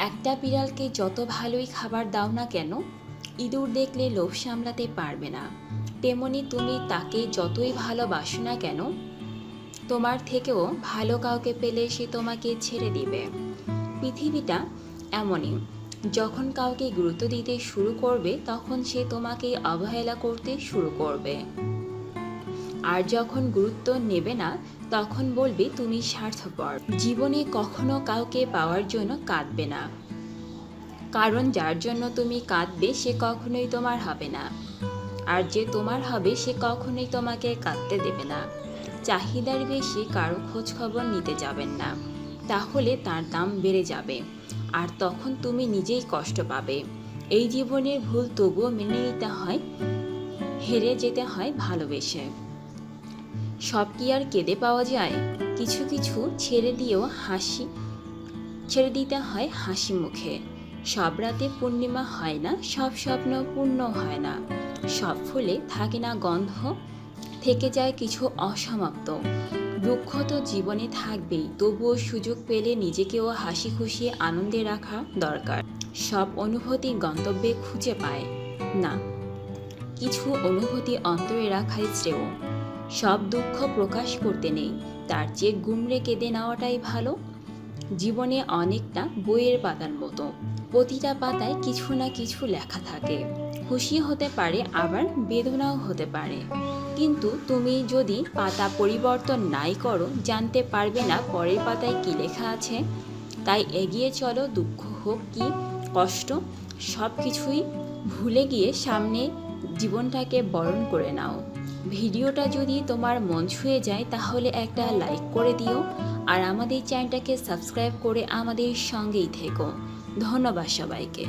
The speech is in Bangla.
একটা বিড়ালকে যত ভালোই খাবার দাও না কেন, ইঁদুর দেখলে লোভ সামলাতে পারবে না। তেমনি তুমি তাকে যতই ভালোবাসো না কেন, তোমার থেকেও ভালো কাউকে পেলে সে তোমাকে ছেড়ে দিবে। পৃথিবীটা এমনই, যখন কাউকে গুরুত্ব দিতে শুরু করবে, তখন সে তোমাকে অবহেলা করতে শুরু করবে। আর যখন গুরুত্ব নেবে না তখন বলবে, তুমি স্বার্থপর। জীবনে কখনো কাউকে পাওয়ার জন্য কাঁদবে না। কারণ যার জন্য তুমি কাঁদবে, সে কখনোই তোমার হবে না। আর যে তোমার হবে, সে কখনোই তোমাকে কাঁদতে দেবে না। চাহিদার বেশি কারও খোঁজ খবর নিতে যাবেন না। তাহলে তার দাম বেড়ে যাবে। আর তখন তুমি নিজেই কষ্ট পাবে। এই জীবনের ভুল তবুও মেনে নিতে হয়, হেরে যেতে হয় ভালোবেসে। সব কি আর কেঁদে পাওয়া যায়? কিছু কিছু ছেড়ে দিয়েও হাসি, ছেড়ে দিতে হয় হাসি মুখে। সব রাতে পূর্ণিমা হয় না, সব স্বপ্ন পূর্ণ হয় না। সব ফুলে থাকে না গন্ধ, থেকে যায় কিছু অসমাপ্ত। দুঃখ তো জীবনে থাকবেই, তবুও সুযোগ পেলে নিজেকেও হাসি খুশি আনন্দে রাখা দরকার। সব অনুভূতি গন্তব্যে খুঁজে পায়। না, কিছু অনুভূতি অন্তরে রাখাই শ্রেয়। সব দুঃখ প্রকাশ করতে নেই। তার চেয়ে গুমড়ে কেঁদে নেওয়াটাই ভালো। জীবনে অনেকটা বইয়ের পাতার মতো। প্রতিটা পাতায় কিছু না কিছু লেখা থাকে। খুশি হতে পারে, আবার বেদনাও হতে পারে। কিন্তু তুমি যদি পাতা পরিবর্তন নাই করো, জানতে পারবে না পরের পাতায় কি লেখা আছে। তাই এগিয়ে চলো, দুঃখ হোক কি কষ্ট সব কিছুই ভুলে গিয়ে সামনে জীবনটাকে বরণ করে নাও। ভিডিওটা যদি তোমার মন ছুঁয়ে যায়, তাহলে একটা লাইক করে দিও আর আমাদের চ্যানেলটাকে সাবস্ক্রাইব করে আমাদের সঙ্গেই থেকো। ধন্যবাদ সবাইকে।